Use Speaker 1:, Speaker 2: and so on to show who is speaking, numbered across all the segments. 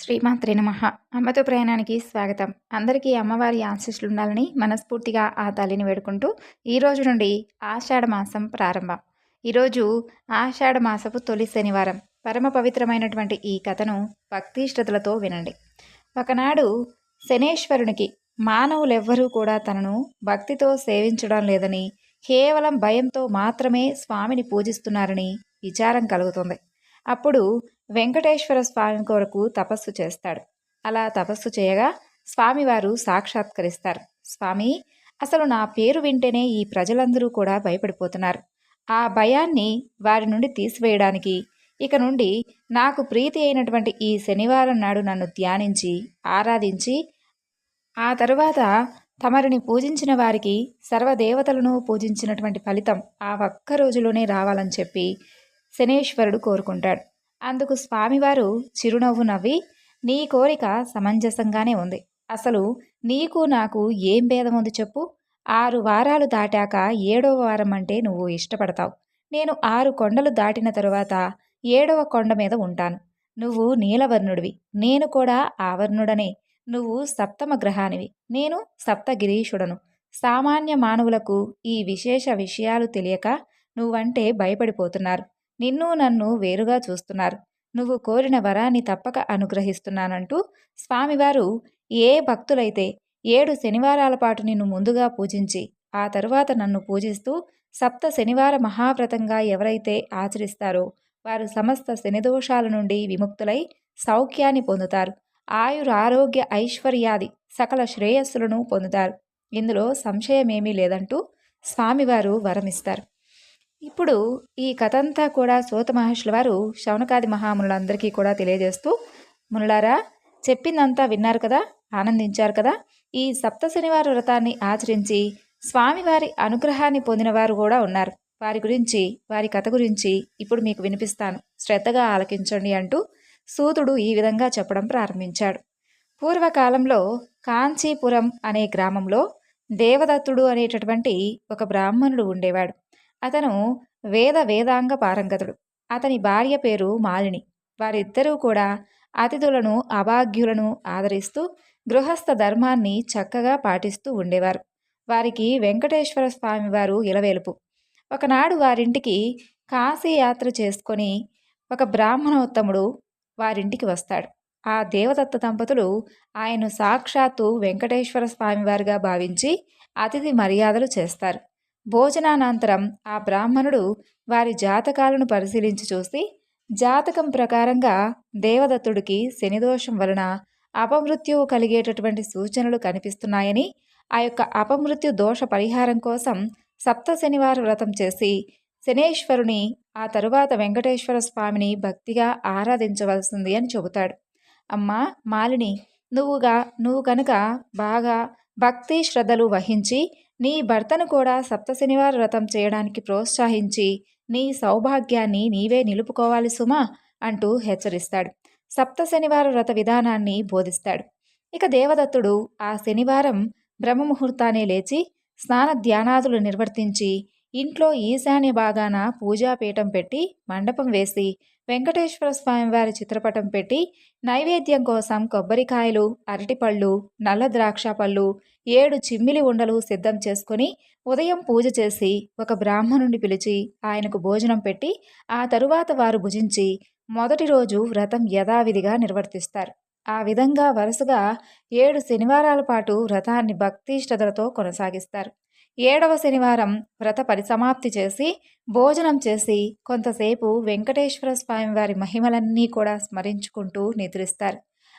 Speaker 1: శ్రీమాత్రే నమ. అమ్మతో ప్రయాణానికి స్వాగతం. అందరికీ అమ్మవారి ఆశీస్సులు ఉండాలని మనస్ఫూర్తిగా ఆ తల్లిని వేడుకుంటూ ఈ రోజు నుండి ఆషాఢ మాసం ప్రారంభం. ఈరోజు ఆషాఢ మాసపు తొలి శనివారం. పరమ పవిత్రమైనటువంటి ఈ కథను భక్తి శ్రద్ధలతో వినండి. ఒకనాడు శనేశ్వరునికి మానవులెవ్వరూ కూడా తనను భక్తితో సేవించడం లేదని కేవలం భయంతో మాత్రమే స్వామిని పూజిస్తున్నారని విచారం కలుగుతుంది. అప్పుడు వెంకటేశ్వర స్వామి కొరకు తపస్సు చేస్తాడు. అలా తపస్సు చేయగా స్వామివారు సాక్షాత్కరిస్తారు. స్వామి అసలు నా పేరు వింటేనే ఈ ప్రజలందరూ కూడా భయపడిపోతున్నారు. ఆ భయాన్ని వారి నుండి తీసివేయడానికి ఇక నుండి నాకు ప్రీతి అయినటువంటి ఈ శనివారం నాడు నన్ను ధ్యానించి ఆరాధించి ఆ తరువాత తమరిని పూజించిన వారికి సర్వదేవతలను పూజించినటువంటి ఫలితం ఆ ఒక్క రోజులోనే రావాలని చెప్పి శనేశ్వరుడు కోరుకుంటాడు. అందుకు స్వామివారు చిరునవ్వు నవ్వి నీ కోరిక సమంజసంగానే ఉంది. అసలు నీకు నాకు ఏం భేదం ఉంది చెప్పు. ఆరు వారాలు దాటాక ఏడవ వారం అంటే నువ్వు ఇష్టపడతావు. నేను ఆరు కొండలు దాటిన తరువాత ఏడవ కొండ మీద ఉంటాను. నువ్వు నీలవర్ణుడివి. నేను కూడా ఆవర్ణుడనే. నువ్వు సప్తమ గ్రహానివి. నేను సప్తగిరీషుడను సామాన్య మానవులకు ఈ విశేష విషయాలు తెలియక నువ్వంటే భయపడిపోతున్నారు. నిన్ను నన్ను వేరుగా చూస్తున్నారు. నువ్వు కోరిన వరాన్ని తప్పక అనుగ్రహిస్తున్నానంటూ స్వామివారు ఏ భక్తులైతే ఏడు శనివారాల పాటు నిన్ను ముందుగా పూజించి ఆ తరువాత నన్ను పూజిస్తూ సప్త శనివార మహావ్రతంగా ఎవరైతే ఆచరిస్తారో వారు సమస్త శనిదోషాల నుండి విముక్తులై సౌఖ్యాన్ని పొందుతారు. ఆయుర ఆరోగ్య ఐశ్వర్యాది సకల శ్రేయస్సులను పొందుతారు. ఇందులో సంశయమేమీ లేదంటూ స్వామివారు వరమిస్తారు. ఇప్పుడు ఈ కథ అంతా కూడా సోత మహర్షుల వారు శౌనకాది మహామునులందరికీ కూడా తెలియజేస్తూ మునులారా చెప్పిందంతా విన్నారు కదా ఆనందించారు కదా ఈ సప్త శనివార వ్రతాన్ని ఆచరించి స్వామివారి అనుగ్రహాన్ని పొందిన వారు కూడా ఉన్నారు. వారి గురించి వారి కథ గురించి ఇప్పుడు మీకు వినిపిస్తాను. శ్రద్ధగా ఆలకించండి అంటూ సూతుడు ఈ విధంగా చెప్పడం ప్రారంభించాడు. పూర్వకాలంలో కాంచీపురం అనే గ్రామంలో దేవదత్తుడు అనేటటువంటి ఒక బ్రాహ్మణుడు ఉండేవాడు. అతను వేద వేదాంగ పారంగతుడు. అతని భార్య పేరు మాలిని. వారిద్దరూ కూడా అతిథులను అభాగ్యులను ఆదరిస్తూ గృహస్థ ధర్మాన్ని చక్కగా పాటిస్తూ ఉండేవారు. వారికి వెంకటేశ్వర స్వామి వారు ఇలవేలుపు. ఒకనాడు వారింటికి కాశీ యాత్ర చేసుకొని ఒక బ్రాహ్మణోత్తముడు వారింటికి వస్తాడు. ఆ దేవదత్త దంపతులు ఆయన సాక్షాత్తు వెంకటేశ్వర స్వామివారిగా భావించి అతిథి మర్యాదలు చేస్తారు. భోజనానంతరం ఆ బ్రాహ్మణుడు వారి జాతకాలను పరిశీలించి చూసి జాతకం ప్రకారంగా దేవదత్తుడికి శనిదోషం వలన అపమృత్యువు కలిగేటటువంటి సూచనలు కనిపిస్తున్నాయని ఆ యొక్క అపమృత్యు దోష పరిహారం కోసం సప్త శనివార వ్రతం చేసి శనేశ్వరుని ఆ తరువాత వెంకటేశ్వర స్వామిని భక్తిగా ఆరాధించవలసింది అని చెబుతాడు. అమ్మా మాలిని నువ్వుగా నువ్వు కనుక బాగా భక్తి శ్రద్ధలు వహించి నీ భర్తను కూడా సప్త శనివార వ్రతం చేయడానికి ప్రోత్సహించి నీ సౌభాగ్యాన్ని నీవే నిలుపుకోవాలి సుమా అంటూ హెచ్చరిస్తాడు. సప్త శనివార వ్రత విధానాన్ని బోధిస్తాడు. ఇక దేవదత్తుడు ఆ శనివారం బ్రహ్మముహూర్తానే లేచి స్నాన ధ్యానాదులు నిర్వర్తించి ఇంట్లో ఈశాన్య భాగాన పూజాపీఠం పెట్టి మండపం వేసి వెంకటేశ్వర స్వామివారి చిత్రపటం పెట్టి నైవేద్యం కోసం కొబ్బరికాయలు అరటిపళ్ళు నల్ల ద్రాక్ష పళ్ళు ఏడు చిమ్మిలి ఉండలు సిద్ధం చేసుకుని ఉదయం పూజ చేసి ఒక బ్రాహ్మణుని పిలిచి ఆయనకు భోజనం పెట్టి ఆ తరువాత వారు భుజించి మొదటి రోజు వ్రతం యథావిధిగా నిర్వర్తిస్తారు. ఆ విధంగా వరుసగా ఏడు శనివారాల పాటు వ్రతాన్ని భక్తి శ్రద్ధలతో కొనసాగిస్తారు. ఏడవ శనివారం వ్రత పరిసమాప్తి చేసి భోజనం చేసి కొంతసేపు వెంకటేశ్వర స్వామి వారి మహిమలన్నీ కూడా స్మరించుకుంటూ నిద్రిస్తారు.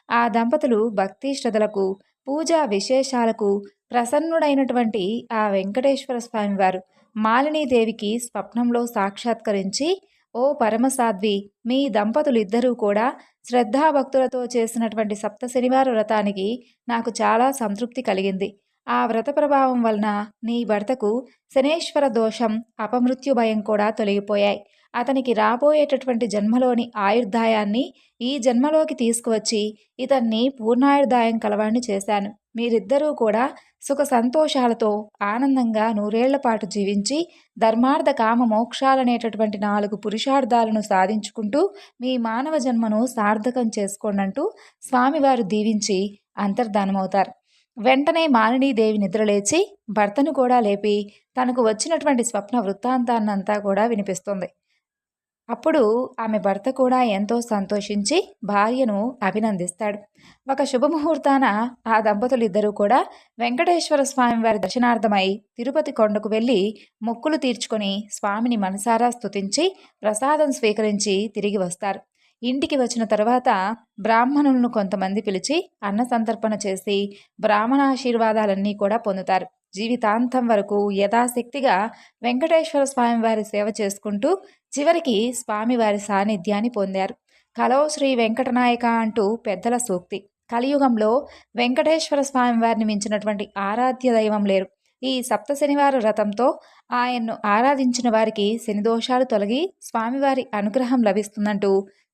Speaker 1: ఆ దంపతులు భక్తి శ్రద్ధలకు పూజా విశేషాలకు ప్రసన్నుడైనటువంటి ఆ వెంకటేశ్వర స్వామివారు మాలినీదేవికి స్వప్నంలో సాక్షాత్కరించి ఓ పరమసాధ్వి మీ దంపతులిద్దరూ కూడా శ్రద్ధాభక్తులతో చేసినటువంటి సప్త శనివార వ్రతానికి నాకు చాలా సంతృప్తి కలిగింది. ఆ వ్రత ప్రభావం వలన నీ భర్తకు శనేశ్వర దోషం అపమృత్యు భయం కూడా తొలగిపోయాయి. అతనికి రాబోయేటటువంటి జన్మలోని ఆయుర్దాయాన్ని ఈ జన్మలోకి తీసుకువచ్చి ఇతన్ని పూర్ణాయుర్దాయం కలవాణ్ణి చేశాను. మీరిద్దరూ కూడా సుఖ సంతోషాలతో ఆనందంగా నూరేళ్ళ పాటు జీవించి ధర్మార్థ కామ మోక్షాలనేటటువంటి నాలుగు పురుషార్థాలను సాధించుకుంటూ మీ మానవ జన్మను సార్థకం చేసుకోండంటూ స్వామివారు దీవించి అంతర్ధానమవుతారు. వెంటనే మాలినీదేవి నిద్రలేచి భర్తను కూడా లేపి తనకు వచ్చినటువంటి స్వప్న వృత్తాంతాన్నంతా కూడా వినిపిస్తుంది. అప్పుడు ఆమె భర్త కూడా ఎంతో సంతోషించి భార్యను అభినందిస్తాడు. ఒక శుభముహూర్తాన ఆ దంపతులు ఇద్దరూ కూడా వెంకటేశ్వర స్వామి వారి దర్శనార్థమై తిరుపతి కొండకు వెళ్ళి మొక్కులు తీర్చుకొని స్వామిని మనసారా స్తుతించి ప్రసాదం స్వీకరించి తిరిగి వస్తారు. ఇంటికి వచ్చిన తర్వాత బ్రాహ్మణులను కొంతమంది పిలిచి అన్న సంతర్పణ చేసి బ్రాహ్మణాశీర్వాదాలన్నీ కూడా పొందుతారు. జీవితాంతం వరకు యథాశక్తిగా వెంకటేశ్వర స్వామివారి సేవ చేసుకుంటూ చివరికి స్వామివారి సాన్నిధ్యాన్ని పొందారు. కలో శ్రీ వెంకటనాయక అంటూ పెద్దల సూక్తి. కలియుగంలో వెంకటేశ్వర స్వామివారిని మించినటువంటి ఆరాధ్య దైవం లేరు. ఈ సప్త శనివార వ్రతంతో ఆయన్ను ఆరాధించిన వారికి శనిదోషాలు తొలగి స్వామివారి అనుగ్రహం లభిస్తుందంటూ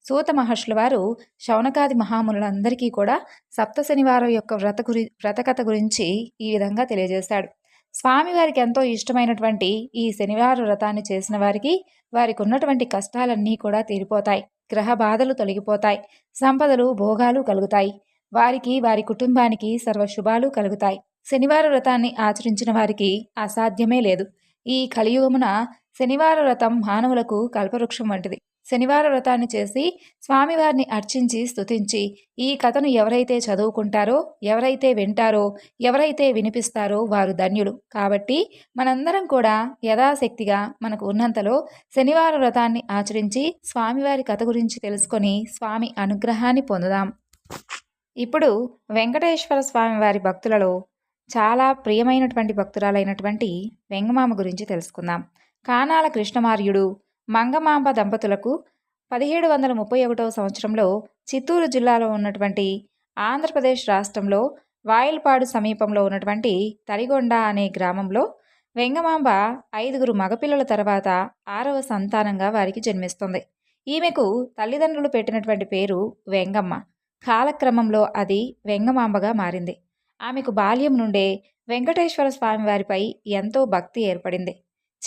Speaker 1: సూత మహర్షుల వారు శౌనకాది మహామునులందరికీ కూడా సప్త శనివారం యొక్క వ్రత గురి వ్రతకథ గురించి ఈ విధంగా తెలియజేశాడు. స్వామివారికి ఎంతో ఇష్టమైనటువంటి ఈ శనివారం వ్రతాన్ని చేసిన వారికి వారికి ఉన్నటువంటి కష్టాలన్నీ కూడా తీరిపోతాయి. గ్రహ బాధలు తొలగిపోతాయి. సంపదలు భోగాలు కలుగుతాయి. వారికి వారి కుటుంబానికి సర్వ శుభాలు కలుగుతాయి. శనివార వ్రతాన్ని ఆచరించిన వారికి అసాధ్యమే లేదు. ఈ కలియుగమున శనివార వ్రతం మానవులకు కల్పవృక్షం వంటిది. శనివార వ్రతాన్ని చేసి స్వామివారిని అర్చించి స్తుతించి ఈ కథను ఎవరైతే చదువుకుంటారో ఎవరైతే వింటారో ఎవరైతే వినిపిస్తారో వారు ధన్యులు. కాబట్టి మనందరం కూడా యథాశక్తిగా మనకు ఉన్నంతలో శనివార వ్రతాన్ని ఆచరించి స్వామివారి కథ గురించి తెలుసుకొని స్వామి అనుగ్రహాన్ని పొందుదాం. ఇప్పుడు వెంకటేశ్వర స్వామి వారి భక్తులలో చాలా ప్రియమైనటువంటి భక్తురాలైనటువంటి వెంగమామ గురించి తెలుసుకుందాం. కానాల కృష్ణమార్యుడు మంగమాంబ దంపతులకు పదిహేడు వందల ముప్పై ఒకటవ సంవత్సరంలో చిత్తూరు జిల్లాలో ఉన్నటువంటి ఆంధ్రప్రదేశ్ రాష్ట్రంలో వాయిల్పాడు సమీపంలో ఉన్నటువంటి తరిగొండ అనే గ్రామంలో వెంగమాంబ ఐదుగురు మగపిల్లల తర్వాత ఆరవ సంతానంగా వారికి జన్మిస్తుంది. ఈమెకు తల్లిదండ్రులు పెట్టినటువంటి పేరు వెంగమ్మ. కాలక్రమంలో అది వెంగమాంబగా మారింది. ఆమెకు బాల్యం నుండే వెంకటేశ్వర స్వామి వారిపై ఎంతో భక్తి ఏర్పడింది.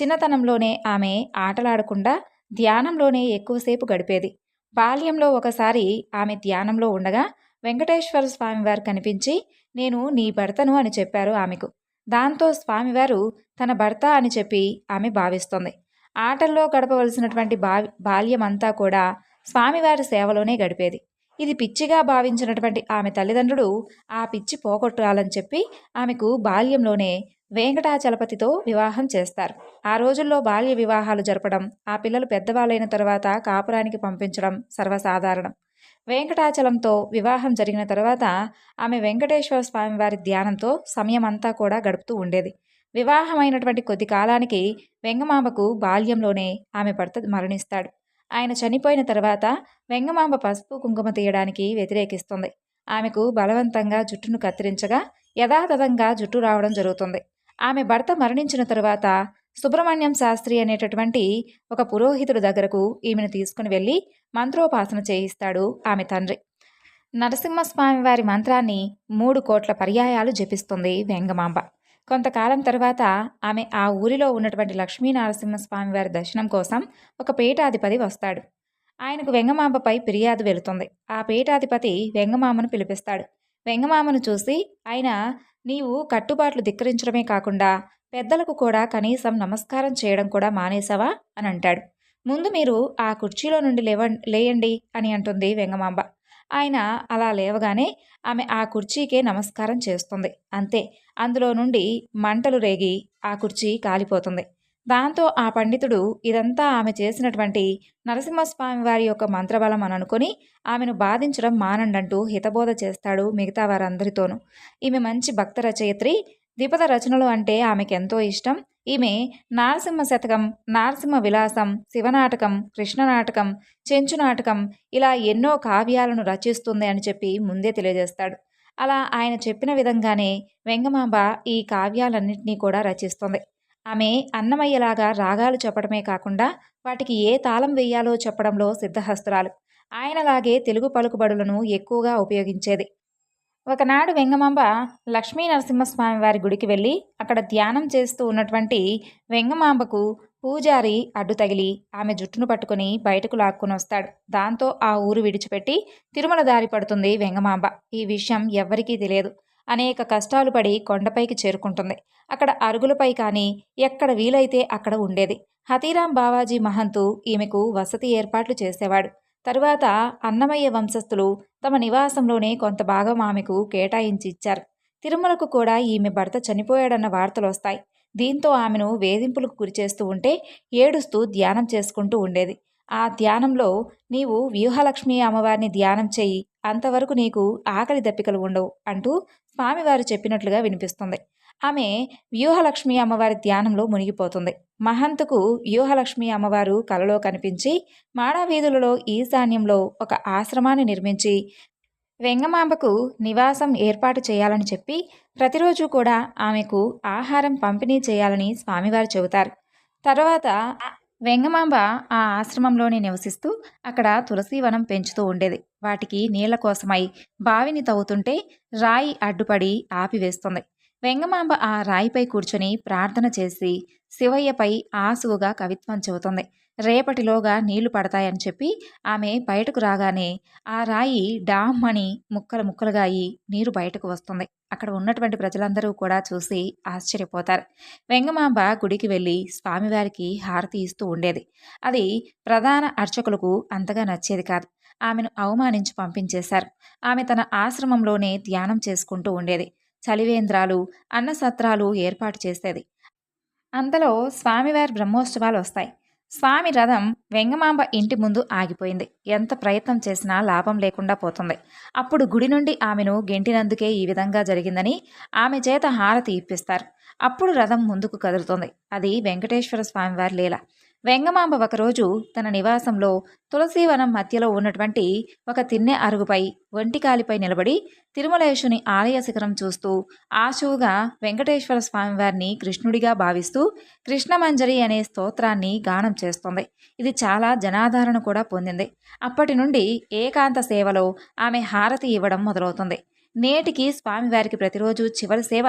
Speaker 1: చిన్నతనంలోనే ఆమె ఆటలాడకుండా ధ్యానంలోనే ఎక్కువసేపు గడిపేది. బాల్యంలో ఒకసారి ఆమె ధ్యానంలో ఉండగా వెంకటేశ్వర స్వామివారు కనిపించి నేను నీ భర్తను అని చెప్పారు ఆమెకు. దాంతో స్వామివారు తన భర్త అని చెప్పి ఆమె భావిస్తుంది. ఆటల్లో గడపవలసినటువంటి బా బాల్యమంతా కూడా స్వామివారి సేవలోనే గడిపేది. ఇది పిచ్చిగా భావించినటువంటి ఆమె తల్లిదండ్రులు ఆ పిచ్చి పోగొట్టాలని చెప్పి ఆమెకు బాల్యంలోనే వెంకటాచలపతితో వివాహం చేస్తారు. ఆ రోజుల్లో బాల్య వివాహాలు జరపడం ఆ పిల్లలు పెద్దవాళ్ళైన తర్వాత కాపురానికి పంపించడం సర్వసాధారణం. వెంకటాచలంతో వివాహం జరిగిన తర్వాత ఆమె వెంకటేశ్వర స్వామి వారి ధ్యానంతో సమయం అంతా కూడా గడుపుతూ ఉండేది. వివాహమైనటువంటి కొద్ది కాలానికి వెంగమాంబకు బాల్యంలోనే ఆమె భర్త మరణిస్తాడు. ఆయన చనిపోయిన తర్వాత వెంగమాంబ పసుపు కుంకుమ తీయడానికి వ్యతిరేకిస్తుంది. ఆమెకు బలవంతంగా జుట్టును కత్తిరించగా యథాతథంగా జుట్టు రావడం జరుగుతుంది. ఆమె భర్త మరణించిన తరువాత సుబ్రహ్మణ్యం శాస్త్రి అనేటటువంటి ఒక పురోహితుడి దగ్గరకు ఈమెను తీసుకుని వెళ్ళి మంత్రోపాసన చేయిస్తాడు ఆమె తండ్రి. నరసింహస్వామి వారి మంత్రాన్ని మూడు కోట్ల పర్యాయాలు జపిస్తుంది వెంగమాంబ. కొంతకాలం తర్వాత ఆమె ఆ ఊరిలో ఉన్నటువంటి లక్ష్మీ నరసింహస్వామి వారి దర్శనం కోసం ఒక పీఠాధిపతి వస్తాడు. ఆయనకు వెంగమాంబపై ఫిర్యాదు వెళుతుంది. ఆ పీఠాధిపతి వెంగమామను పిలిపిస్తాడు. వెంగమామను చూసి ఆయన నీవు కట్టుబాట్లు ధిక్కరించడమే కాకుండా పెద్దలకు కూడా కనీసం నమస్కారం చేయడం కూడా మానేశావా? అని అంటాడు. ముందు మీరు ఆ కుర్చీలో నుండి లేవ లేయండి అని అంటుంది వెంగమాంబ. ఆయన అలా లేవగానే ఆమె ఆ కుర్చీకే నమస్కారం చేస్తుంది. అంతే. అందులో నుండి మంటలు రేగి ఆ కుర్చీ కాలిపోతుంది. దాంతో ఆ పండితుడు ఇదంతా ఆమె చేసినటువంటి నరసింహస్వామి వారి యొక్క మంత్రబలం అని అనుకుని ఆమెను బాధించడం మానండంటూ హితబోధ చేస్తాడు మిగతా వారందరితోనూ. ఈమె మంచి భక్త రచయిత్రి. ద్విపద రచనలు అంటే ఆమెకు ఎంతో ఇష్టం. ఈమె నారసింహ శతకం నారసింహ విలాసం శివనాటకం కృష్ణనాటకం చెంచు నాటకం ఇలా ఎన్నో కావ్యాలను రచిస్తుంది అని చెప్పి ముందే తెలియజేస్తాడు. అలా ఆయన చెప్పిన విధంగానే వెంగమాంబ ఈ కావ్యాలన్నింటినీ కూడా రచిస్తుంది. ఆమె అన్నమయ్యలాగా రాగాలు చెప్పడమే కాకుండా వాటికి ఏ తాళం వెయ్యాలో చెప్పడంలో సిద్ధహస్తురాలు. ఆయనలాగే తెలుగు పలుకుబడులను ఎక్కువగా ఉపయోగించేది. ఒకనాడు వెంగమాంబ లక్ష్మీ నరసింహస్వామి వారి గుడికి వెళ్ళి అక్కడ ధ్యానం చేస్తూ ఉన్నటువంటి వెంగమాంబకు పూజారి అడ్డు తగిలి ఆమె జుట్టును పట్టుకుని బయటకు లాక్కుని వస్తాడు. దాంతో ఆ ఊరు విడిచిపెట్టి తిరుమల దారి పడుతుంది వెంగమాంబ. ఈ విషయం ఎవ్వరికీ తెలియదు. అనేక కష్టాలు పడి కొండపైకి చేరుకుంటుంది. అక్కడ అరుగులపై కానీ ఎక్కడ వీలైతే అక్కడ ఉండేది. హతీరాం బావాజీ మహంతు ఈమెకు వసతి ఏర్పాట్లు చేసేవాడు. తరువాత అన్నమయ్య వంశస్థులు తమ నివాసంలోనే కొంత భాగం ఆమెకు కేటాయించి ఇచ్చారు. తిరుమలకు కూడా ఈమె భర్త చనిపోయాడన్న వార్తలు వస్తాయి. దీంతో ఆమెను వేధింపులకు గురిచేస్తూ ఉంటే ఏడుస్తూ ధ్యానం చేసుకుంటూ ఉండేది. ఆ ధ్యానంలో నీవు వ్యూహలక్ష్మి అమ్మవారిని ధ్యానం చెయ్యి అంతవరకు నీకు ఆకలి దప్పికలు ఉండవు అంటూ స్వామివారు చెప్పినట్లుగా వినిపిస్తుంది. ఆమె వ్యూహలక్ష్మి అమ్మవారి ధ్యానంలో మునిగిపోతుంది. మహంతుకు వ్యూహలక్ష్మి అమ్మవారు కలలో కనిపించి మాడవీధులలో ఈశాన్యంలో ఒక ఆశ్రమాన్ని నిర్మించి వెంగమాంబకు నివాసం ఏర్పాటు చేయాలని చెప్పి ప్రతిరోజు కూడా ఆమెకు ఆహారం పంపిణీ చేయాలని స్వామివారు చెబుతారు. తర్వాత వెంగమాంబ ఆ ఆశ్రమంలోనే నివసిస్తూ అక్కడ తులసీవనం పెంచుతూ ఉండేది. వాటికి నీళ్ళ కోసమై బావిని తవ్వుతుంటే రాయి అడ్డుపడి ఆపివేస్తుంది. వెంగమాంబ ఆ రాయిపై కూర్చొని ప్రార్థన చేసి శివయ్యపై ఆసువుగా కవిత్వం చెబుతుంది. రేపటిలోగా నీళ్ళు పడతాయని చెప్పి ఆమె బయటకు రాగానే ఆ రాయి డామ్ అని ముక్కలు ముక్కలుగా అయి నీరు బయటకు వస్తుంది. అక్కడ ఉన్నటువంటి ప్రజలందరూ కూడా చూసి ఆశ్చర్యపోతారు. వెంగమాంబ గుడికి వెళ్ళి స్వామివారికి హారతి ఇస్తూ ఉండేది. అది ప్రధాన అర్చకులకు అంతగా నచ్చేది కాదు. ఆమెను అవమానించి పంపించేశారు. ఆమె తన ఆశ్రమంలోనే ధ్యానం చేసుకుంటూ ఉండేది. చలివేంద్రాలు అన్నసత్రాలు ఏర్పాటు చేసేది. అంతలో స్వామివారి బ్రహ్మోత్సవాలు వస్తాయి. స్వామి రథం వెంగమాంబ ఇంటి ముందు ఆగిపోయింది. ఎంత ప్రయత్నం చేసినా లాభం లేకుండా పోతుంది. అప్పుడు గుడి నుండి ఆమెను గెంటినందుకే ఈ విధంగా జరిగిందని ఆమె చేత హారతి ఇప్పిస్తారు. అప్పుడు రథం ముందుకు కదులుతుంది. అది వెంకటేశ్వర స్వామివారి లీల. వెంగమాంబ ఒకరోజు తన నివాసంలో తులసీవనం మధ్యలో ఉన్నటువంటి ఒక తిన్నె అరుగుపై ఒంటికాలిపై నిలబడి తిరుమలేశుని ఆలయ శిఖరం చూస్తూ ఆశువుగా వెంకటేశ్వర స్వామివారిని కృష్ణుడిగా భావిస్తూ కృష్ణమంజరి అనే స్తోత్రాన్ని గానం చేస్తుంది. ఇది చాలా జనాదరణ కూడా పొందింది. అప్పటి నుండి ఏకాంత సేవలో ఆమె హారతి ఇవ్వడం మొదలవుతుంది. నేటికి స్వామివారికి ప్రతిరోజు చివరి సేవ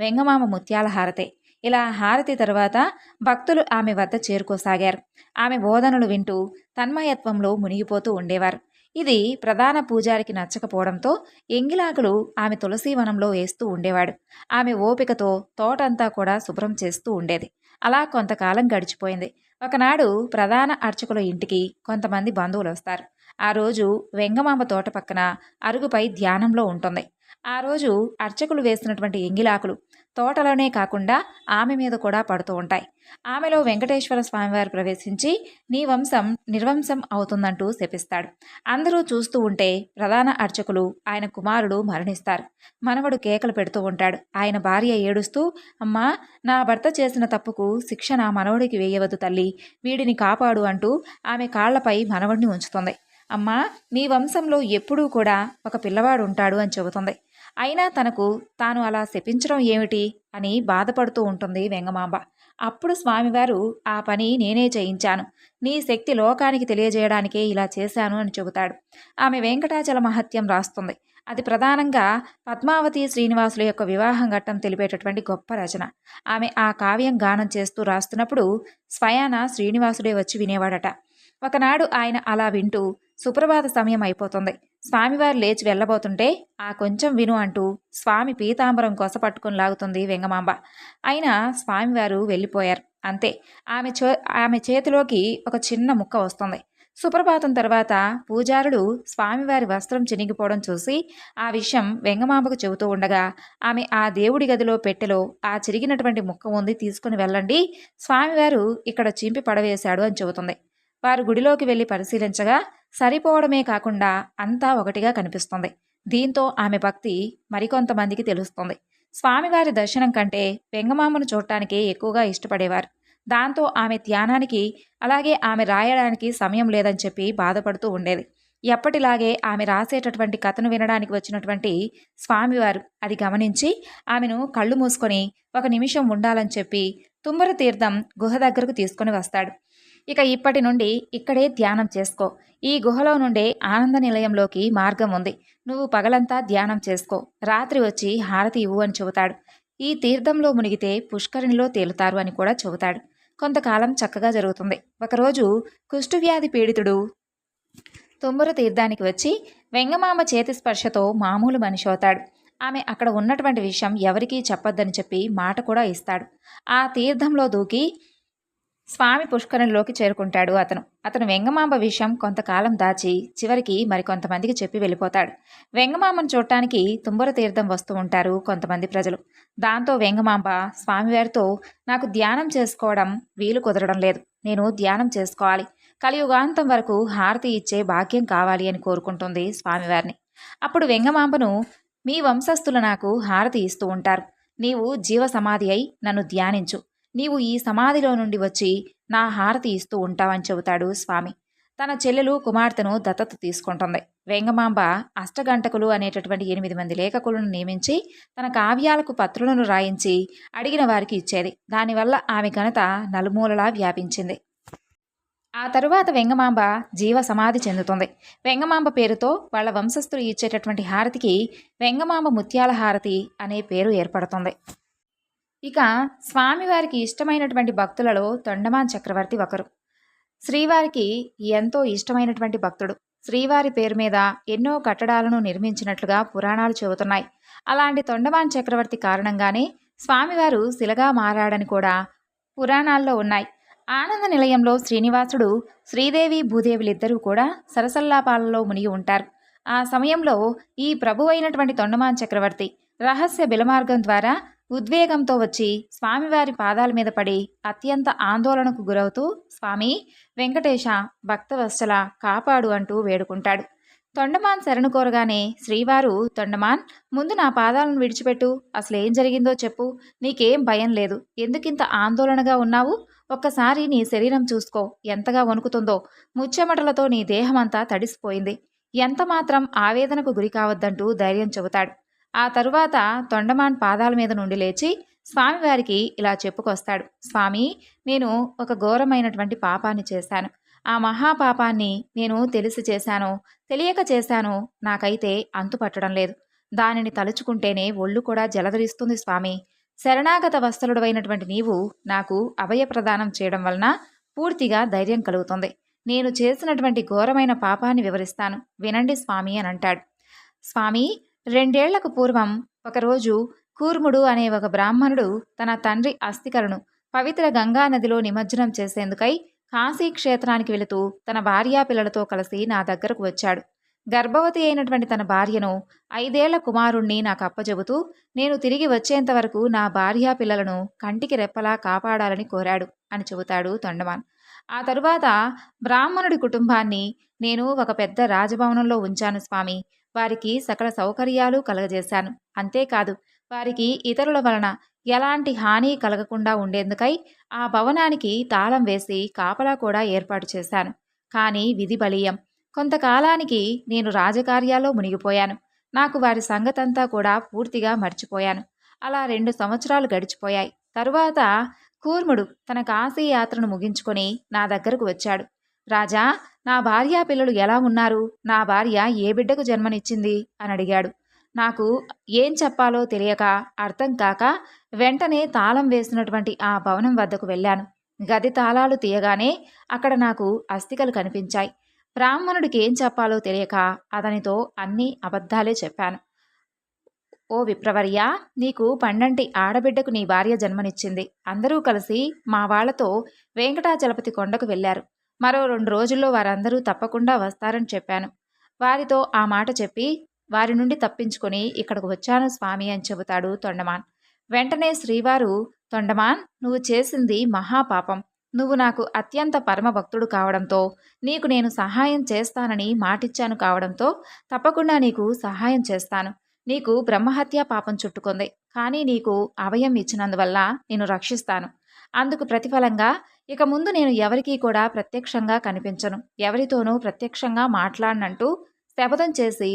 Speaker 1: వెంగమామ ముత్యాల హారతే. ఇలా హారతి తర్వాత భక్తులు ఆమె వద్ద చేరుకోసాగారు. ఆమె బోధనలు వింటూ తన్మయత్వంలో మునిగిపోతూ ఉండేవారు. ఇది ప్రధాన పూజారికి నచ్చకపోవడంతో ఎంగిలాకులు ఆమె తులసీవనంలో వేస్తూ ఉండేవాడు. ఆమె ఓపికతో తోటంతా కూడా శుభ్రం చేస్తూ ఉండేది. అలా కొంతకాలం గడిచిపోయింది. ఒకనాడు ప్రధాన అర్చకుల ఇంటికి కొంతమంది బంధువులు వస్తారు. ఆ రోజు వెంగమాంబ తోట పక్కన అరుగుపై ధ్యానంలో ఉంటుంది. ఆ రోజు అర్చకులు వేసినటువంటి ఎంగిలాకులు తోటలోనే కాకుండా ఆమె మీద కూడా పడుతూ ఉంటాయి. ఆమెలో వెంకటేశ్వర స్వామివారు ప్రవేశించి నీ వంశం నిర్వంశం అవుతుందంటూ శపిస్తాడు. అందరూ చూస్తూ ఉంటే ప్రధాన అర్చకులు ఆయన కుమారుడు మరణిస్తారు. మనవడు కేకలు పెడుతూ ఉంటాడు. ఆయన భార్య ఏడుస్తూ అమ్మా నా భర్త చేసిన తప్పుకు శిక్ష నా మనవడికి వేయవద్దు తల్లి. వీడిని కాపాడు అంటూ ఆమె కాళ్ళపై మనవడిని ఉంచుతుంది. అమ్మా నీ వంశంలో ఎప్పుడూ కూడా ఒక పిల్లవాడు ఉంటాడు అని చెబుతుంది. అయినా తనకు తాను అలా శపించడం ఏమిటి అని బాధపడుతూ ఉంటుంది వెంగమాంబ. అప్పుడు స్వామివారు ఆ పని నేనే చేయించాను. నీ శక్తి లోకానికి తెలియజేయడానికే ఇలా చేశాను అని చెబుతాడు. ఆమె వెంకటాచల మహత్యం రాస్తుంది. అది ప్రధానంగా పద్మావతి శ్రీనివాసుల యొక్క వివాహం ఘట్టం తెలిపేటటువంటి గొప్ప రచన. ఆమె ఆ కావ్యం గానం చేస్తూ రాస్తున్నప్పుడు స్వయాన శ్రీనివాసుడే వచ్చి వినేవాడట. ఒకనాడు ఆయన అలా వింటూ సుప్రభాత సమయం అయిపోతుంది. స్వామివారు లేచి వెళ్ళబోతుంటే ఆ కొంచెం విను అంటూ స్వామి పీతాంబరం కొస పట్టుకుని లాగుతుంది వెంగమాంబ. అయినా స్వామివారు వెళ్ళిపోయారు. అంతే. ఆమె చో ఆమె చేతిలోకి ఒక చిన్న ముక్క వస్తుంది. సుప్రభాతం తర్వాత పూజారుడు స్వామివారి వస్త్రం చినిగిపోవడం చూసి ఆ విషయం వెంగమాంబకు చెబుతూ ఉండగా ఆమె ఆ దేవుడి గదిలో పెట్టెలో ఆ చిరిగినటువంటి ముక్క ఉంది తీసుకుని వెళ్ళండి. స్వామివారు ఇక్కడ చింపి పడవేశాడు అని చెబుతుంది. వారు గుడిలోకి వెళ్ళి పరిశీలించగా సరిపోవడమే కాకుండా అంతా ఒకటిగా కనిపిస్తుంది. దీంతో ఆమె భక్తి మరికొంతమందికి తెలుస్తుంది. స్వామివారి దర్శనం కంటే వెంగమామను చూడటానికి ఎక్కువగా ఇష్టపడేవారు. దాంతో ఆమె ధ్యానానికి అలాగే ఆమె రాయడానికి సమయం లేదని చెప్పి బాధపడుతూ ఉండేది. ఎప్పటిలాగే ఆమె రాసేటటువంటి కథను వినడానికి వచ్చినటువంటి స్వామివారు అది గమనించి ఆమెను కళ్ళు మూసుకొని ఒక నిమిషం ఉండాలని చెప్పి తుమ్మర తీర్థం గుహ దగ్గరకు తీసుకొని వస్తాడు. ఇక ఇప్పటి నుండి ఇక్కడే ధ్యానం చేసుకో. ఈ గుహలో నుండే ఆనంద నిలయంలోకి మార్గం ఉంది. నువ్వు పగలంతా ధ్యానం చేసుకో. రాత్రి వచ్చి హారతి ఇవ్వు అని చెబుతాడు. ఈ తీర్థంలో మునిగితే పుష్కరిణిలో తేలుతారు అని కూడా చెబుతాడు. కొంతకాలం చక్కగా జరుగుతుంది. ఒకరోజు కుష్ఠువ్యాధి పీడితుడు తుమ్మర తీర్థానికి వచ్చి వెంగమామ చేతి స్పర్శతో మామూలు మనిషి అవుతాడు. ఆమె అక్కడ ఉన్నటువంటి విషయం ఎవరికీ చెప్పొద్దని చెప్పి మాట కూడా ఇస్తాడు. ఆ తీర్థంలో దూకి స్వామి పుష్కరంలోకి చేరుకుంటాడు అతను. అతను వెంగమాంబ విషయం కొంతకాలం దాచి చివరికి మరికొంతమందికి చెప్పి వెళ్ళిపోతాడు. వెంగమాంబను చూడటానికి తుంబర తీర్థం వస్తూ ఉంటారు కొంతమంది ప్రజలు. దాంతో వెంగమాంబ స్వామివారితో నాకు ధ్యానం చేసుకోవడం వీలు కుదరడం లేదు. నేను ధ్యానం చేసుకోవాలి. కలియుగాంతం వరకు హారతి ఇచ్చే భాగ్యం కావాలి అని కోరుకుంటుంది స్వామివారిని. అప్పుడు వెంగమాంబను మీ వంశస్థులు నాకు హారతి ఇస్తూ ఉంటారు. నీవు జీవ సమాధి అయి నన్ను ధ్యానించు. నీవు ఈ సమాధిలో నుండి వచ్చి నా హారతి ఇస్తూ ఉంటావని చెబుతాడు స్వామి. తన చెల్లెలు కుమార్తెను దత్తత తీసుకుంటుంది. వెంగమాంబ అష్టగంటకులు అనేటటువంటి ఎనిమిది మంది లేఖకులను నియమించి తన కావ్యాలకు పత్రులను రాయించి అడిగిన వారికి ఇచ్చేది. దానివల్ల ఆమె ఘనత నలుమూలలా వ్యాపించింది. ఆ తరువాత వెంగమాంబ జీవ సమాధి చెందుతుంది. వెంగమాంబ పేరుతో వాళ్ళ వంశస్థులు ఇచ్చేటటువంటి హారతికి వెంగమాంబ ముత్యాల హారతి అనే పేరు ఏర్పడుతుంది. ఇక స్వామివారికి ఇష్టమైనటువంటి భక్తులలో తొండమాన్ చక్రవర్తి ఒకరు. శ్రీవారికి ఎంతో ఇష్టమైనటువంటి భక్తుడు. శ్రీవారి పేరు మీద ఎన్నో కట్టడాలను నిర్మించినట్లుగా పురాణాలు చెబుతున్నాయి. అలాంటి తొండమాన్ చక్రవర్తి కారణంగానే స్వామివారు శిలగా మారాడని కూడా పురాణాల్లో ఉన్నాయి. ఆనంద నిలయంలో శ్రీనివాసుడు శ్రీదేవి భూదేవులిద్దరూ కూడా సరసల్లాపాలలో మునిగి ఉంటారు. ఆ సమయంలో ఈ ప్రభు అయినటువంటి తొండమాన్ చక్రవర్తి రహస్య బిలమార్గం ద్వారా ఉద్వేగంతో వచ్చి స్వామివారి పాదాల మీద పడి అత్యంత ఆందోళనకు గురవుతూ స్వామి వెంకటేశ భక్తవత్సల కాపాడు అంటూ వేడుకుంటాడు. తొండమాన్ శరణు కోరగానే శ్రీవారు తొండమాన్ ముందు నా పాదాలను విడిచిపెట్టు. అసలు ఏం జరిగిందో చెప్పు. నీకేం భయం లేదు. ఎందుకింత ఆందోళనగా ఉన్నావు? ఒక్కసారి నీ శరీరం చూసుకో. ఎంతగా వణుకుతుందో. ముచ్చెమటలతో నీ దేహమంతా తడిసిపోయింది. ఎంత మాత్రం ఆవేదనకు గురి కావద్దంటూ ధైర్యం చెబుతాడు. ఆ తరువాత తొండమాన్ పాదాల మీద నుండి లేచి స్వామివారికి ఇలా చెప్పుకొస్తాడు. స్వామి నేను ఒక ఘోరమైనటువంటి పాపాన్ని చేశాను. ఆ మహాపాపాన్ని నేను తెలిసి చేశాను తెలియక చేశాను నాకైతే అంతుపట్టడం లేదు. దానిని తలుచుకుంటేనే ఒళ్ళు కూడా జలధరిస్తుంది స్వామి. శరణాగత వస్తలుడవైనటువంటి నీవు నాకు అభయప్రదానం చేయడం వలన పూర్తిగా ధైర్యం కలుగుతుంది. నేను చేసినటువంటి ఘోరమైన పాపాన్ని వివరిస్తాను. వినండి స్వామి అని అంటాడు. స్వామి రెండేళ్ళకు పూర్వం ఒకరోజు కూర్ముడు అనే ఒక బ్రాహ్మణుడు తన తండ్రి అస్థికలను పవిత్ర గంగా నదిలో నిమజ్జనం చేసేందుకై కాశీ క్షేత్రానికి వెళుతూ తన భార్యా పిల్లలతో కలిసి నా దగ్గరకు వచ్చాడు. గర్భవతి అయినటువంటి తన భార్యను ఐదేళ్ళ కుమారుణ్ణి నాకు అప్పజెబుతూ నేను తిరిగి వచ్చేంత వరకు నా భార్యా పిల్లలను కంటికి రెప్పలా కాపాడాలని కోరాడు అని చెబుతాడు తొండమాన్. ఆ తరువాత బ్రాహ్మణుడి కుటుంబాన్ని నేను ఒక పెద్ద రాజభవనంలో ఉంచాను స్వామి. వారికి సకల సౌకర్యాలు కలగజేశాను. అంతేకాదు వారికి ఇతరుల వలన ఎలాంటి హాని కలగకుండా ఉండేందుకై ఆ భవనానికి తాళం వేసి కాపలా కూడా ఏర్పాటు చేశాను. కానీ విధి బలీయం. కొంతకాలానికి నేను రాజకార్యాల్లో మునిగిపోయాను. నాకు వారి సంగతంతా కూడా పూర్తిగా మర్చిపోయాను. అలా రెండు సంవత్సరాలు గడిచిపోయాయి. తరువాత కూర్ముడు తన కాశీ యాత్రను ముగించుకొని నా దగ్గరకు వచ్చాడు. రాజా నా భార్య పిల్లలు ఎలా ఉన్నారు? నా భార్య ఏ బిడ్డకు జన్మనిచ్చింది? అని అడిగాడు. నాకు ఏం చెప్పాలో తెలియక అర్థం కాక వెంటనే తాళం వేసినటువంటి ఆ భవనం వద్దకు వెళ్ళాను. గది తాళాలు తీయగానే అక్కడ నాకు అస్థికలు కనిపించాయి. బ్రాహ్మణుడికి ఏం చెప్పాలో తెలియక అతనితో అన్ని అబద్ధాలే చెప్పాను. ఓ విప్రవర్య నీకు పండంటి ఆడబిడ్డకు నీ భార్య జన్మనిచ్చింది. అందరూ కలిసి మా వాళ్ళతో వెంకటాచలపతి కొండకు వెళ్ళారు. మరో రెండు రోజుల్లో వారందరూ తప్పకుండా వస్తారని చెప్పాను. వారితో ఆ మాట చెప్పి వారి నుండి తప్పించుకొని ఇక్కడికి వచ్చాను స్వామి అని చెబుతాడు తొండమాన్. వెంటనే శ్రీవారు తొండమాన్ నువ్వు చేసింది మహాపాపం. నువ్వు నాకు అత్యంత పరమ భక్తుడు కావడంతో నీకు నేను సహాయం చేస్తానని మాటిచ్చాను కావడంతో తప్పకుండా నీకు సహాయం చేస్తాను. నీకు బ్రహ్మహత్య పాపం చుట్టుకుంది. కానీ నీకు అభయం ఇచ్చినందువల్ల నేను రక్షిస్తాను. అందుకు ప్రతిఫలంగా ఇక ముందు నేను ఎవరికీ కూడా ప్రత్యక్షంగా కనిపించను. ఎవరితోనూ ప్రత్యక్షంగా మాట్లాడనంటూ శపథం చేసి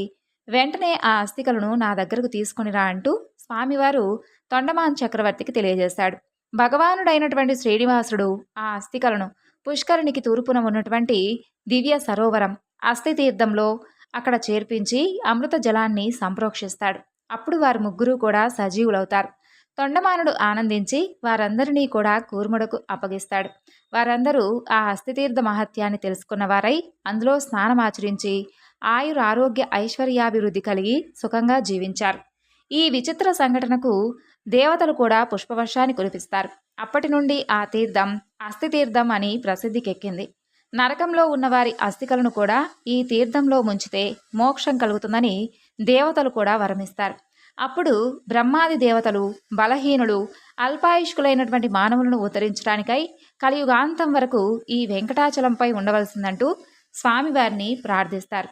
Speaker 1: వెంటనే ఆ అస్థికలను నా దగ్గరకు తీసుకునిరా అంటూ స్వామివారు తొండమాన్ చక్రవర్తికి తెలియజేశాడు. భగవానుడైనటువంటి శ్రీనివాసుడు ఆ అస్థికలను పుష్కరునికి తూర్పున ఉన్నటువంటి దివ్య సరోవరం అస్థితీర్థంలో అక్కడ చేర్పించి అమృత జలాన్ని సంప్రోక్షిస్తాడు. అప్పుడు వారు ముగ్గురు కూడా సజీవులవుతారు. తొండమానుడు ఆనందించి వారందరినీ కూడా కూర్ముడకు అప్పగిస్తాడు. వారందరూ ఆ హస్తితీర్థ మహత్యాన్ని తెలుసుకున్న వారై అందులో స్నానమాచరించి ఆయుర ఆరోగ్య ఐశ్వర్యాభివృద్ధి కలిగి సుఖంగా జీవించారు. ఈ విచిత్ర సంఘటనకు దేవతలు కూడా పుష్పవర్షాన్ని కురిపిస్తారు. అప్పటి నుండి ఆ తీర్థం అస్థితీర్థం అని ప్రసిద్ధికెక్కింది. నరకంలో ఉన్నవారి అస్థికలను కూడా ఈ తీర్థంలో ముంచితే మోక్షం కలుగుతుందని దేవతలు కూడా వరమిస్తారు. అప్పుడు బ్రహ్మాది దేవతలు బలహీనులు అల్పాయుష్కులైనటువంటి మానవులను ఉత్తరించడానికై కలియుగాంతం వరకు ఈ వెంకటాచలంపై ఉండవలసిందంటూ స్వామివారిని ప్రార్థిస్తారు.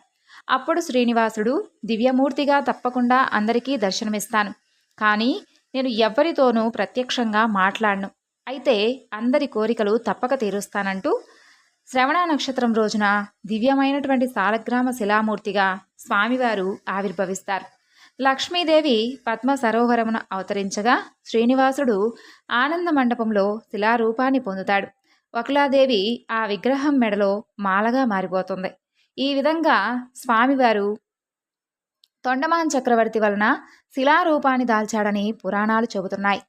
Speaker 1: అప్పుడు శ్రీనివాసుడు దివ్యమూర్తిగా తప్పకుండా అందరికీ దర్శనమిస్తాను. కానీ నేను ఎవ్వరితోనూ ప్రత్యక్షంగా మాట్లాడను. అయితే అందరి కోరికలు తప్పక తీరుస్తానంటూ శ్రవణ నక్షత్రం రోజున దివ్యమైనటువంటి సాలగ్రామ శిలామూర్తిగా స్వామివారు ఆవిర్భవిస్తారు. లక్ష్మీదేవి పద్మ సరోవరమున అవతరించగా శ్రీనివాసుడు ఆనంద మండపంలో శిలారూపాన్ని పొందుతాడు. వకులాదేవి ఆ విగ్రహం మెడలో మాలగా మారిపోతుంది. ఈ విధంగా స్వామివారు తొండమాన్ చక్రవర్తి వలన శిలారూపాన్ని దాల్చాడని పురాణాలు చెబుతున్నాయి.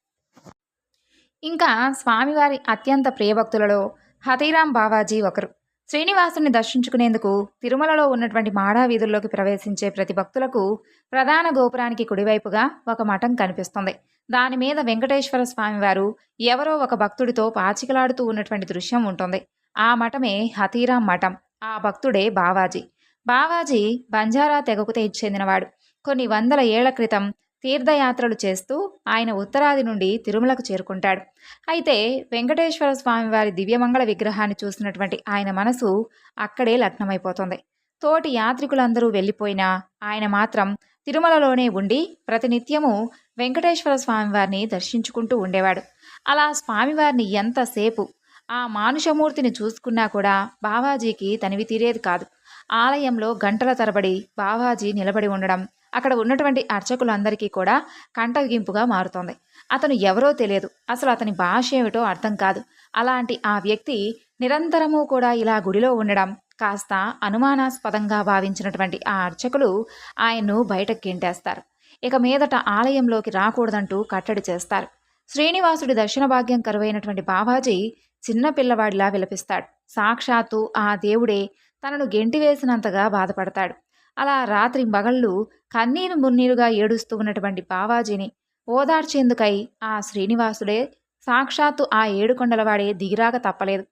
Speaker 1: ఇంకా స్వామివారి అత్యంత ప్రియభక్తులలో హతీరాం బావాజీ ఒకరు. శ్రీనివాసుని దర్శించుకునేందుకు తిరుమలలో ఉన్నటువంటి మాడా వీధుల్లోకి ప్రవేశించే ప్రతి భక్తులకు ప్రధాన గోపురానికి కుడివైపుగా ఒక మఠం కనిపిస్తుంది. దాని మీద వెంకటేశ్వర స్వామివారు ఎవరో ఒక భక్తుడితో పాచికలాడుతూ ఉన్నటువంటి దృశ్యం ఉంటుంది. ఆ మఠమే హతీరా మఠం. ఆ భక్తుడే బావాజీ. బావాజీ బంజారా తెగకు చెందినవాడు. కొన్ని వందల ఏళ్ళ క్రితం తీర్థయాత్రలు చేస్తూ ఆయన ఉత్తరాది నుండి తిరుమలకు చేరుకుంటాడు. అయితే వెంకటేశ్వర స్వామి వారి దివ్యమంగళ విగ్రహాన్ని చూసినటువంటి ఆయన మనసు అక్కడే లగ్నమైపోతుంది. తోటి యాత్రికులందరూ వెళ్ళిపోయినా ఆయన మాత్రం తిరుమలలోనే ఉండి ప్రతినిత్యము వెంకటేశ్వర స్వామివారిని దర్శించుకుంటూ ఉండేవాడు. అలా స్వామివారిని ఎంతసేపు ఆ మానుషమూర్తిని చూసుకున్నా కూడా బావాజీకి తనివి తీరేది కాదు. ఆలయంలో గంటల తరబడి బావాజీ నిలబడి ఉండడం అక్కడ ఉన్నటువంటి అర్చకులందరికీ కూడా కంటగింపుగా మారుతోంది. అతను ఎవరో తెలియదు. అసలు అతని భాష ఏమిటో అర్థం కాదు. అలాంటి ఆ వ్యక్తి నిరంతరము కూడా ఇలా గుడిలో ఉండడం కాస్త అనుమానాస్పదంగా భావించినటువంటి ఆ అర్చకులు ఆయన్ను బయటకు గెంటేస్తారు. ఇక మీదట ఆలయంలోకి రాకూడదంటూ కట్టడి చేస్తారు. శ్రీనివాసుడి దర్శన భాగ్యం కరువైనటువంటి బాబాజీ చిన్న పిల్లవాడిలా విలపిస్తాడు. సాక్షాత్తు ఆ దేవుడే తనను గెంటివేసినంతగా బాధపడతాడు. అలా రాత్రి మగళ్ళు కన్నీరు మున్నీరుగా ఏడుస్తూ ఉన్నటువంటి బావాజీని ఓదార్చేందుకై ఆ శ్రీనివాసుడే సాక్షాత్తు ఆ ఏడుకొండలవాడే దిగిరాక తప్పలేదు.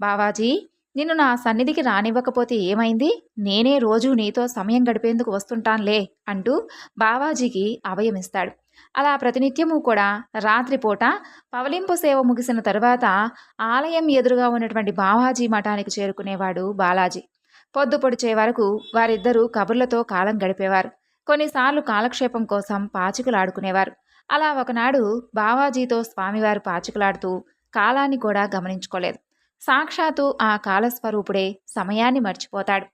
Speaker 1: బావాజీ నిన్ను నా సన్నిధికి రానివ్వకపోతే ఏమైంది? నేనే రోజూ నీతో సమయం గడిపేందుకు వస్తుంటాన్లే అంటూ బావాజీకి అభయమిస్తాడు అలా ప్రతినిత్యము కూడా రాత్రిపూట పవలింపు సేవ ముగిసిన తరువాత ఆలయం ఎదురుగా ఉన్నటువంటి బావాజీ మఠానికి చేరుకునేవాడు బాలాజీ. పొద్దు పొడిచే వరకు వారిద్దరూ కబుర్లతో కాలం గడిపేవారు. కొన్నిసార్లు కాలక్షేపం కోసం పాచికలాడుకునేవారు అలా ఒకనాడు బావాజీతో స్వామివారు పాచికలాడుతూ కాలాన్ని కూడా గమనించుకోలేదు. సాక్షాత్తు ఆ కాలస్వరూపుడే సమయాన్ని మర్చిపోతాడు.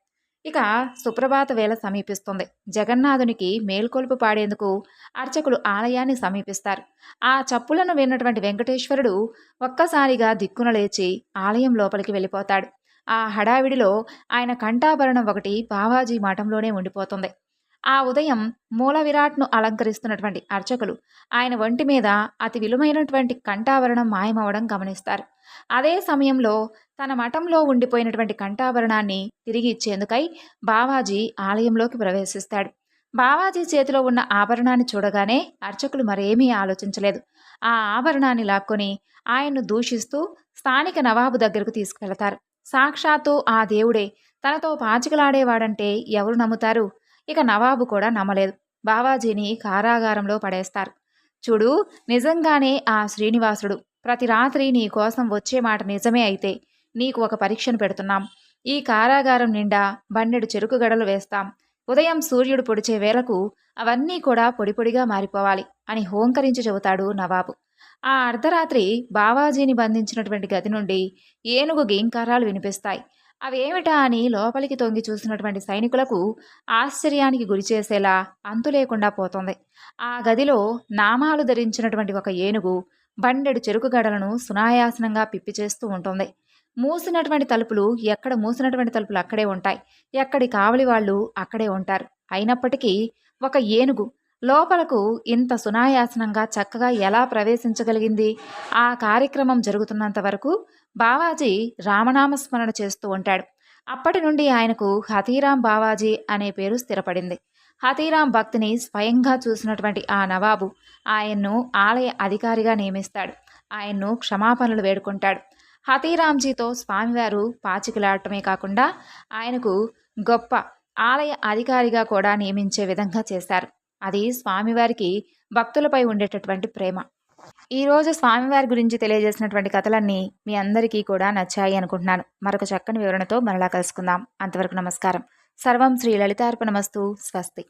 Speaker 1: ఇక సుప్రభాత వేళ సమీపిస్తుంది. జగన్నాథునికి మేల్కొల్పు పాడేందుకు అర్చకులు ఆలయాన్ని సమీపిస్తారు. ఆ చప్పులను విన్నటువంటి వెంకటేశ్వరుడు ఒక్కసారిగా దిక్కున లేచి ఆలయం లోపలికి వెళ్ళిపోతాడు. ఆ హడావిడిలో ఆయన కంఠాభరణం ఒకటి బావాజీ మఠంలోనే ఉండిపోతుంది. ఆ ఉదయం మూల విరాట్ను అలంకరిస్తున్నటువంటి అర్చకులు ఆయన ఒంటి మీద అతి విలువైనటువంటి కంఠాభరణం మాయమవడం గమనిస్తారు. అదే సమయంలో తన మఠంలో ఉండిపోయినటువంటి కంఠాభరణాన్ని తిరిగి ఇచ్చేందుకై బావాజీ ఆలయంలోకి ప్రవేశిస్తాడు. బావాజీ చేతిలో ఉన్న ఆభరణాన్ని చూడగానే అర్చకులు మరేమీ ఆలోచించలేదు. ఆ ఆభరణాన్ని లాక్కొని ఆయన్ను దూషిస్తూ స్థానిక నవాబు దగ్గరకు తీసుకెళతారు. సాక్షాత్తు ఆ దేవుడే తనతో పాచికలాడేవాడంటే ఎవరు నమ్ముతారు? ఇక నవాబు కూడా నమ్మలేదు. బావాజీని కారాగారంలో పడేస్తారు. చూడు నిజంగానే ఆ శ్రీనివాసుడు ప్రతి రాత్రి నీ కోసం వచ్చే మాట నిజమే అయితే నీకు ఒక పరీక్షను పెడుతున్నాం. ఈ కారాగారం నిండా బండెడు చెరుకు గడలు వేస్తాం. ఉదయం సూర్యుడు పొడిచే వేళకు అవన్నీ కూడా పొడిపొడిగా మారిపోవాలి అని హోంకరించి చెబుతాడు నవాబు. ఆ అర్ధరాత్రి బావాజీని బంధించినటువంటి గది నుండి ఏనుగు గీంకారాలు వినిపిస్తాయి. అవేమిటా అని లోపలికి తొంగి చూసినటువంటి సైనికులకు ఆశ్చర్యానికి గురిచేసేలా అంతు లేకుండా పోతుంది. ఆ గదిలో నామాలు ధరించినటువంటి ఒక ఏనుగు బండెడు చెరుకు గడలను సునాయాసనంగా పిప్పి చేస్తూ ఉంటుంది. మూసినటువంటి తలుపులు ఎక్కడ మూసినటువంటి తలుపులు అక్కడే ఉంటాయి. ఎక్కడి కావలి వాళ్ళు అక్కడే ఉంటారు. అయినప్పటికీ ఒక ఏనుగు లోపలకు ఇంత సునాయాసనంగా చక్కగా ఎలా ప్రవేశించగలిగింది? ఆ కార్యక్రమం జరుగుతున్నంత వరకు బావాజీ రామనామస్మరణ చేస్తూ ఉంటాడు. అప్పటి నుండి ఆయనకు హతీరాం బావాజీ అనే పేరు స్థిరపడింది. హతీరాం భక్తిని స్వయంగా చూసినటువంటి ఆ నవాబు ఆయన్ను ఆలయ అధికారిగా నియమిస్తాడు. ఆయన్ను క్షమాపణలు వేడుకుంటాడు. హతీరాంజీతో స్వామివారు పాచికలాడటమే కాకుండా ఆయనకు గొప్ప ఆలయ అధికారిగా కూడా నియమించే విధంగా చేశారు. అది స్వామివారికి భక్తులపై ఉండేటటువంటి ప్రేమ. ఈరోజు స్వామివారి గురించి తెలియజేసినటువంటి కథలన్నీ మీ అందరికీ కూడా నచ్చాయి అనుకుంటున్నాను. మరొక చక్కని వివరణతో మరలా కలుసుకుందాం. అంతవరకు నమస్కారం. సర్వం శ్రీ లలితార్పణమస్తు. స్వస్తి.